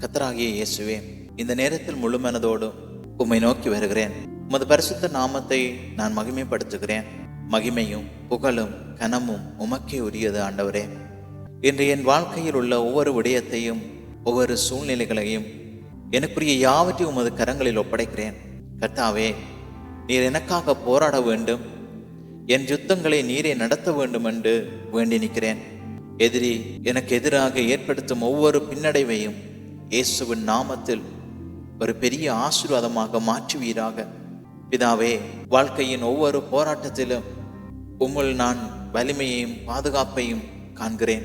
கத்தராகிய இயேசுவே இந்த நேரத்தில் முழுமனதோடு உம்மை நோக்கி வருகிறேன். உமது பரிசுத்த நாமத்தை நான் மகிமைப்படுத்துகிறேன். மகிமையும் புகழும் கனமும் உமக்கே உரியது ஆண்டவரே. இன்று என் வாழ்க்கையில் உள்ள ஒவ்வொரு விடயத்தையும் ஒவ்வொரு சூழ்நிலைகளையும் எனக்குரிய யாவற்றையும் உமது கரங்களில் ஒப்படைக்கிறேன். கர்த்தாவே நீர் எனக்காக போராட வேண்டும். என் யுத்தங்களை நீரே நடத்த வேண்டும் என்று வேண்டி நிற்கிறேன். எதிரி எனக்கு எதிராக ஏற்படுத்தும் ஒவ்வொரு பின்னடைவையும் இயேசுவின் நாமத்தில் ஒரு பெரிய ஆசீர்வாதமாக மாற்றுவீராக. பிதாவே வாழ்க்கையின் ஒவ்வொரு போராட்டத்திலும் உம்முள் நான் வலிமையையும் பாதுகாப்பையும் காண்கிறேன்.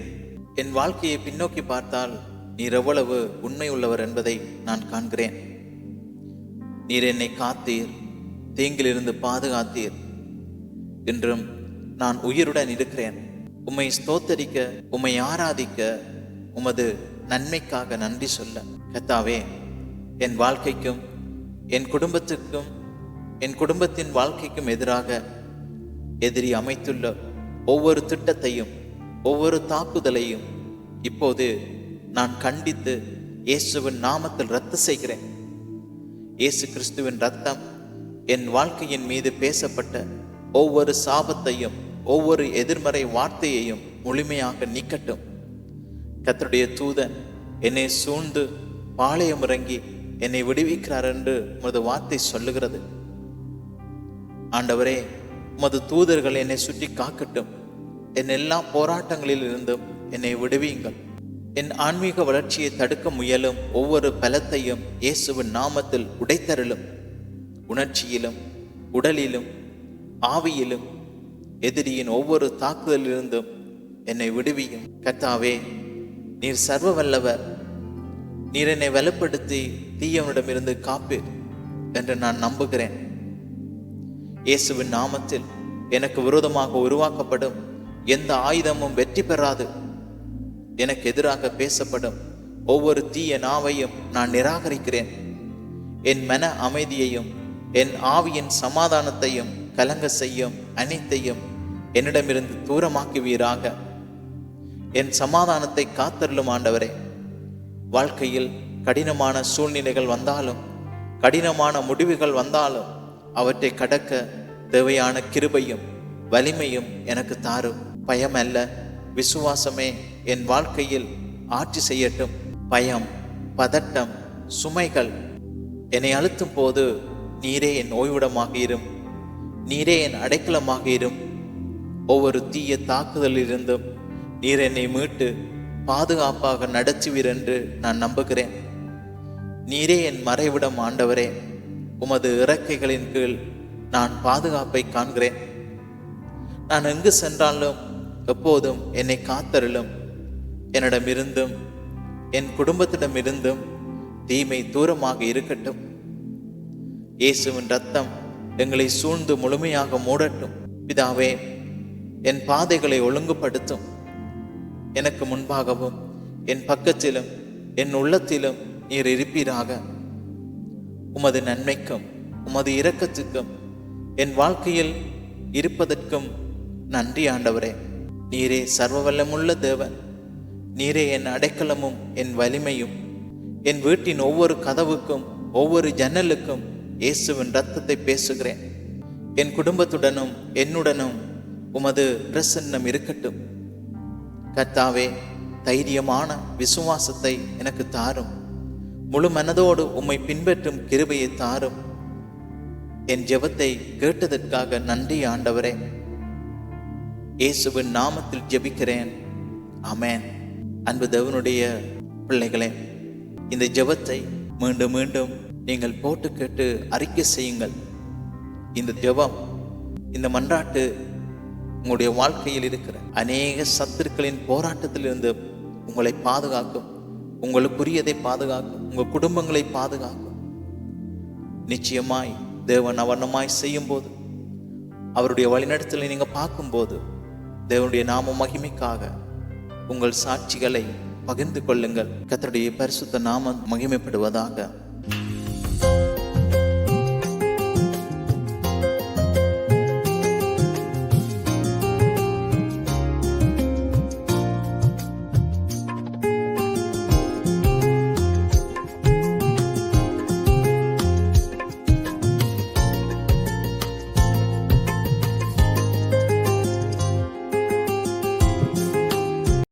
என் வாழ்க்கையை பின்னோக்கி பார்த்தால் நீர் எவ்வளவு உண்மை உள்ளவர் என்பதை நான் காண்கிறேன். நீர் என்னை காத்தீர் தீங்கிலிருந்து பாதுகாத்தீர். என்றும் நான் உயிருடன் இருக்கிறேன். உம்மை ஸ்தோத்தரிக்க உம்மை ஆராதிக்க உமது நன்மைக்காக நன்றி சொல்ல கத்தாவே என் வாழ்க்கைக்கும் என் குடும்பத்துக்கும் என் குடும்பத்தின் வாழ்க்கைக்கும் எதிராக எதிரி அமைத்துள்ள ஒவ்வொரு திட்டத்தையும் ஒவ்வொரு தாக்குதலையும் இப்போது நான் கண்டித்து இயேசுவின் நாமத்தில் ரத்து செய்கிறேன். இயேசு கிறிஸ்துவின் ரத்தம் என் வாழ்க்கையின் மீது பேசப்பட்ட ஒவ்வொரு சாபத்தையும் ஒவ்வொரு எதிர்மறை வார்த்தையையும் முழுமையாக நீக்கட்டும். கத்தருடைய தூதன் என்னை சூழ்ந்து பாளையம் இறங்கி என்னை விடுவிக்கிறார் என்று உமது வார்த்தை சொல்லுகிறது. ஆண்டவரே உமது தூதர்கள் என்னை சுற்றி காக்கட்டும். என் எல்லா போராட்டங்களில் இருந்தும் என்னை விடுவியுங்கள். என் ஆன்மீக வளர்ச்சியை தடுக்க முயலும் ஒவ்வொரு பலத்தையும் இயேசுவின் நாமத்தில் உடைத்தருளும். உணர்ச்சியிலும் உடலிலும் ஆவியிலும் எதிரியின் ஒவ்வொரு தாக்குதலிலிருந்தும் என்னை விடுவியும். கத்தாவே நீர் சர்வ வல்லவர் நீர் என்னை வலுப்படுத்தி தீயவனிடமிருந்து காப்பீர் என்று நான் நம்புகிறேன். இயேசுவின் நாமத்தில் எனக்கு விரோதமாக உருவாக்கப்படும் எந்த ஆயுதமும் வெற்றி பெறாது. எனக்கு எதிராக பேசப்படும் ஒவ்வொரு தீய நாவையும் நான் நிராகரிக்கிறேன். என் மன அமைதியையும் என் ஆவியின் சமாதானத்தையும் கலங்க செய்யும் அனைத்தையும் என்னிடமிருந்து தூரமாக்குவீராக. என் சமாதானத்தை காத்தருளும் ஆண்டவரே. வாழ்க்கையில் கடினமான சூழ்நிலைகள் வந்தாலும் கடினமான முடிவுகள் வந்தாலும் அவற்றை கடக்க தேவையான கிருபையும் வலிமையும் எனக்கு தாரும். பயம் அல்ல விசுவாசமே என் வாழ்க்கையில் ஆட்சி செய்யட்டும். பயம் பதட்டம் சுமைகள் என்னை அழுத்தும் போது நீரே என் ஓய்விடமாகிரும். நீரே என் அடைக்கலமாகிரும். ஒவ்வொரு தீய தாக்குதலிலிருந்தும் நீர் என்னை மீட்டு பாதுகாப்பாக நடத்துவீர் என்று நான் நம்புகிறேன். நீரே என் மறைவிடம் ஆண்டவரே. உமது இறக்கைகளின் கீழ் நான் பாதுகாப்பை காண்கிறேன். நான் எங்கு சென்றாலும் எப்போதும் என்னை காத்தருளும். என்னிடமிருந்தும் என் குடும்பத்திடமிருந்தும் தீமை தூரமாக இருக்கட்டும். இயேசுவின் ரத்தம் எங்களை சூழ்ந்து முழுமையாக மூடட்டும். பிதாவே என் பாதைகளை ஒழுங்குபடுத்தும். எனக்கு முன்பாகவும் என் பக்கத்திலும் என் உள்ளத்திலும் நீர் இருப்பீராக. உமது நன்மைக்கும் உமது இரக்கத்துக்கும் என் வாழ்க்கையில் இருப்பதற்கும் நன்றி ஆண்டவரே. நீரே சர்வ வல்லமுள்ள தேவன். நீரே என் அடைக்கலமும் என் வலிமையும். என் வீட்டின் ஒவ்வொரு கதவுக்கும் ஒவ்வொரு ஜன்னலுக்கும் இயேசுவின் ரத்தத்தை பேசுகிறேன். என் குடும்பத்துடனும் என்னுடனும் உமது பிரசன்னம் இருக்கட்டும். கர்த்தாவே தைரியமான விசுவாசத்தை எனக்கு தாரும். முழு மனதோடு உம்மை பின்பற்றும் கிருபையை தாரும். என் ஜெபத்தை கேட்டதற்காக நன்றி ஆண்டவரே. இயேசுவின் நாமத்தில் ஜெபிக்கிறேன். அமேன் அன்பு தேவனுடைய பிள்ளைகளே இந்த ஜெபத்தை மீண்டும் மீண்டும் நீங்கள் போட்டு கேட்டு அறிக்கை செய்யுங்கள். இந்த ஜெபம் இந்த மன்றாட்டு உங்களுடைய வாழ்க்கையில் இருக்கிற அநேக சத்துருக்களின் போராட்டத்திலிருந்து உங்களை பாதுகாக்கும் உங்களுக்குரியதை பாதுகாக்கும் உங்கள் குடும்பங்களை பாதுகாக்கும். நிச்சயமாய் தேவன் அவர்ணமாய் செய்யும் போது அவருடைய வழிநடத்தலை நீங்கள் பார்க்கும்போது தேவனுடைய நாம மகிமைக்காக உங்கள் சாட்சிகளை பகிர்ந்து கொள்ளுங்கள். கத்தருடைய பரிசுத்த நாமம் மகிமைப்படுவதாக